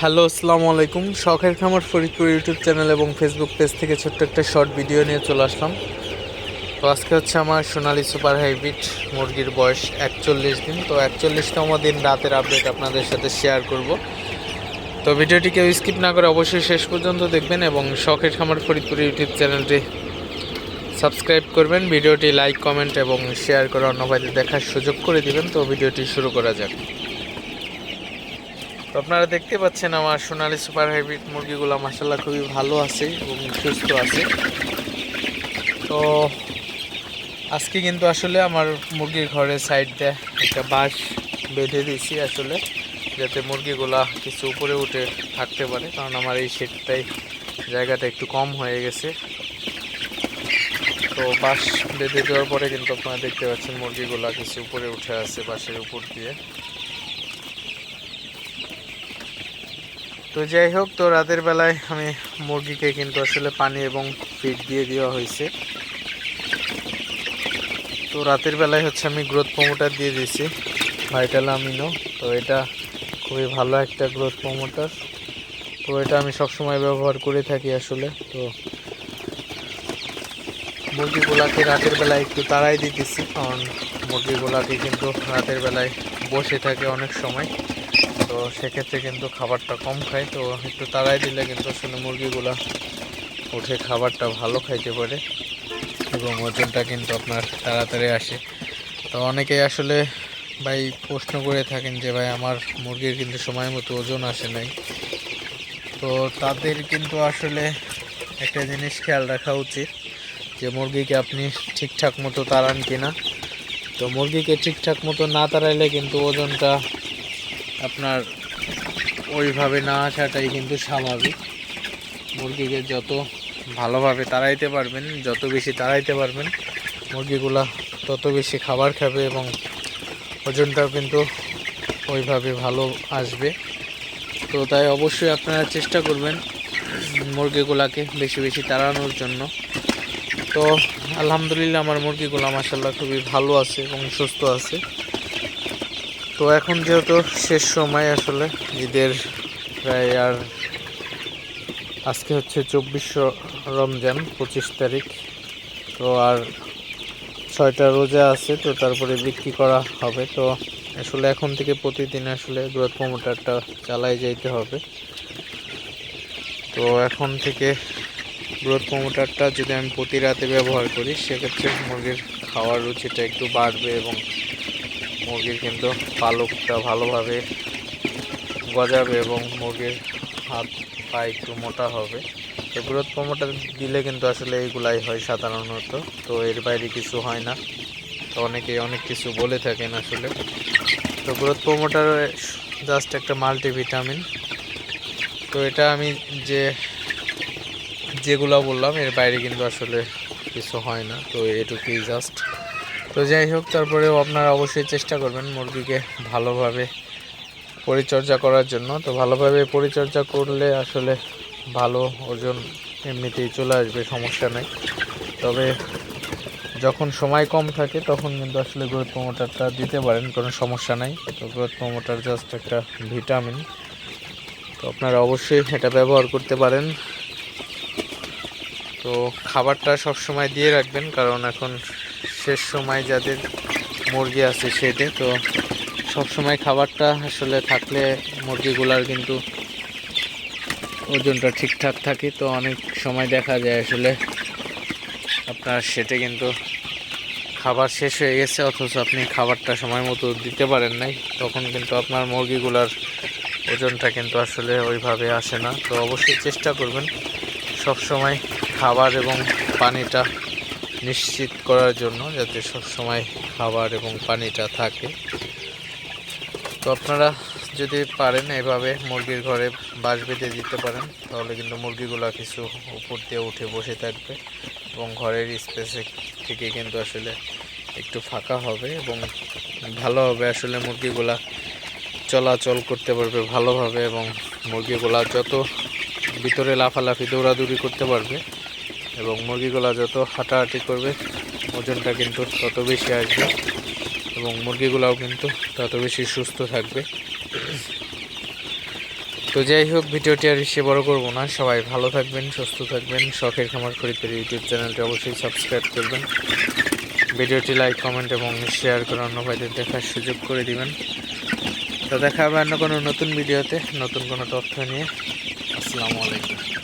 Hello, আসসালামু আলাইকুম। শখের খামার ফরিদপুর ইউটিউব চ্যানেল এবং ফেসবুক পেজ থেকে ছোট্ট একটা শর্ট ভিডিও নিয়ে চলে আসলাম। তো আজকে হচ্ছে আমার সোনালি সুপার হাইব্রিড মুরগির বয়স একচল্লিশ দিন। তো একচল্লিশতম দিন রাতের আপডেট আপনাদের সাথে শেয়ার করব। তো ভিডিওটি কেউ স্কিপ না করে অবশ্যই শেষ পর্যন্ত দেখবেন এবং শখের খামার ফরিদপুর ইউটিউব চ্যানেলটি সাবস্ক্রাইব করবেন। ভিডিওটি লাইক কমেন্ট এবং শেয়ার করে অন্য দেখার সুযোগ করে দিবেন। তো ভিডিওটি শুরু করা যাক। তো আপনারা দেখতে পাচ্ছেন আমার সোনালি সুপার হাইব্রিড মুরগিগুলো মাসাল্লাহ খুবই ভালো আছে এবং সুস্থ আছে। তো আজকে কিন্তু আসলে আমার মুরগির ঘরের সাইড দিয়ে একটা বাঁশ বেঁধে দিয়েছি আসলে, যাতে মুরগিগুলা কিছু উপরে উঠে থাকতে পারে, কারণ আমার এই শেডটাই জায়গাটা একটু কম হয়ে গেছে। তো বাঁশ বেঁধে দেওয়ার পরে কিন্তু আপনারা দেখতে পাচ্ছেন মুরগিগুলা কিছু উপরে উঠে আছে বাঁশের উপর দিয়ে। তো যাই হোক, তো রাতের বেলায় আমি মুরগিকে কিন্তু আসলে পানি এবং ফিড দিয়ে দেওয়া হয়েছে। তো রাতের বেলায় হচ্ছে আমি গ্রোথ প্রমোটার দিয়ে দিয়েছি ভাইটাল আমিনো তো এটা খুবই ভালো একটা গ্রোথ প্রমোটার তো এটা আমি সবসময় ব্যবহার করে থাকি আসলে। তো মুরগিগুলাকে রাতের বেলায় একটু তাড়াই দিতেছি, কারণ মুরগিগুলাকে কিন্তু রাতের বেলায় বসে থাকে অনেক সময়। তো সেক্ষেত্রে কিন্তু খাবারটা কম খায় তো একটু তাড়াই দিলে কিন্তু আসলে মুরগিগুলা উঠে খাবারটা ভালো খাইতে পারে এবং ওজনটা কিন্তু আপনার তাড়াতাড়ি আসে। তো অনেকেই আসলে ভাই প্রশ্ন করে থাকেন যে, ভাই, আমার মুরগির কিন্তু সময় মতো ওজন আসে নাই। তো তাদের কিন্তু আসলে একটা জিনিস খেয়াল রাখা উচিত যে, মুরগিকে আপনি ঠিকঠাক মতো তাড়ান কিনা। তো মুরগিকে ঠিকঠাক মতো না তাড়াইলে কিন্তু ওজনটা আপনার ওইভাবে না আসাটাই কিন্তু স্বাভাবিক। মুরগিকে যত ভালোভাবে তাড়াইতে পারবেন, যত বেশি তাড়াইতে পারবেন, মুরগিগুলা তত বেশি খাবার খাবে এবং ওজনটাও কিন্তু ওইভাবে ভালো আসবে। তো তাই অবশ্যই আপনারা চেষ্টা করবেন মুরগিগুলাকে বেশি বেশি তাড়ানোর জন্য। তো আলহামদুলিল্লাহ আমার মুরগিগুলো মাসাল্লাহ খুবই ভালো আছে এবং সুস্থ আছে। তো এখন যেহেতু শেষ সময় আসলে, ঈদের প্রায় আর আজকে হচ্ছে চব্বিশশো রমজান, পঁচিশ তারিখ। তো আর ছয়টা রোজা আছে, তো তারপরে বিক্রি করা হবে। তো আসলে এখন থেকে প্রতিদিন আসলে গ্রোথ প্রমোটারটা চালাই যাইতে হবে। তো এখন থেকে গ্রোথ প্রমোটারটা যদি আমি প্রতি রাতে ব্যবহার করি, সেক্ষেত্রে মুরগির খাওয়ার রুচিটা একটু বাড়বে এবং মুরগির কিন্তু পালকটা ভালোভাবে গজাবে এবং মুরগির হাত পা একটু মোটা হবে। তো গ্রোথ প্রমোটার দিলে কিন্তু আসলে এইগুলাই হয় সাধারণত। তো এর বাইরে কিছু হয় না। তো অনেকেই অনেক কিছু বলে থাকেন আসলে। তো গ্রোথ প্রমোটার জাস্ট একটা মাল্টিভিটামিন। তো এটা আমি যে যেগুলো বললাম, এর বাইরে কিন্তু আসলে কিছু হয় না। তো এটুকুই জাস্ট। তো যাই হোক, তারপরেও আপনারা অবশ্যই চেষ্টা করবেন মুরগিকে ভালোভাবে পরিচর্যা করার জন্য। তো ভালোভাবে পরিচর্যা করলে আসলে ভালো ওজন এমনিতেই চলে আসবে, সমস্যা নেই। তবে যখন সময় কম থাকে, তখন কিন্তু আসলে গ্রোথ প্রমোটারটা দিতে পারেন, কোনো সমস্যা নাই। তো গ্রোথ প্রমোটার জাস্ট একটা ভিটামিন তো আপনারা অবশ্যই এটা ব্যবহার করতে পারেন। তো খাবারটা সব সময় দিয়ে রাখবেন, কারণ এখন শেষ সময় যাদের মুরগি আছে সেটে, তো সব সময় খাবারটা আসলে থাকলে মুরগিগুলার কিন্তু ওজনটা ঠিকঠাক থাকে, তো অনেক সময় দেখা যায় আসলে আপনার সেটে কিন্তু খাবার শেষ হয়ে গেছে, অথচ আপনি খাবারটা সময় মতো দিতে পারেন নাই, তখন কিন্তু আপনার মুরগিগুলার ওজনটা কিন্তু আসলে ওইভাবে আসে না, তো অবশ্যই চেষ্টা করবেন সব সময় খাবার এবং পানিটা নিশ্চিত করার জন্য যাতে সব সময় খাবার এবং পানিটা থাকে। তো আপনারা যদি পারেন এভাবে মুরগির ঘরে বাঁশ বেঁধে দিতে পারেন, তাহলে কিন্তু মুরগিগুলো কিছু উপর দিয়ে উঠে বসে থাকবে এবং ঘরের স্পেসে থেকে কিন্তু আসলে একটু ফাঁকা হবে এবং ভালো হবে আসলে মুরগিগুলা চলাচল করতে পারবে ভালোভাবে এবং মুরগিগুলা যত ভিতরে লাফালাফি, দৌড়াদৌড়ি করতে পারবে এবং মুরগিগুলা যত হাঁটাহাঁটি করবে, ওজনটা কিন্তু তত বেশি আসবে এবং মুরগিগুলাও কিন্তু তত বেশি সুস্থ থাকবে। তো যাই হোক, ভিডিওটি আর বেশি বড় করব না। সবাই ভালো থাকবেন, সুস্থ থাকবেন। শখের খামার খরিদ্দার ইউটিউব চ্যানেলটি অবশ্যই সাবস্ক্রাইব করবেন। ভিডিওটি লাইক, কমেন্ট এবং শেয়ার করে অন্য ভাইদের দেখার সুযোগ করে দিবেন। তো দেখা হবে অন্য কোনো নতুন ভিডিওতে। নতুন কোনো তথ্য নিয়ে। আসসালামু আলাইকুম।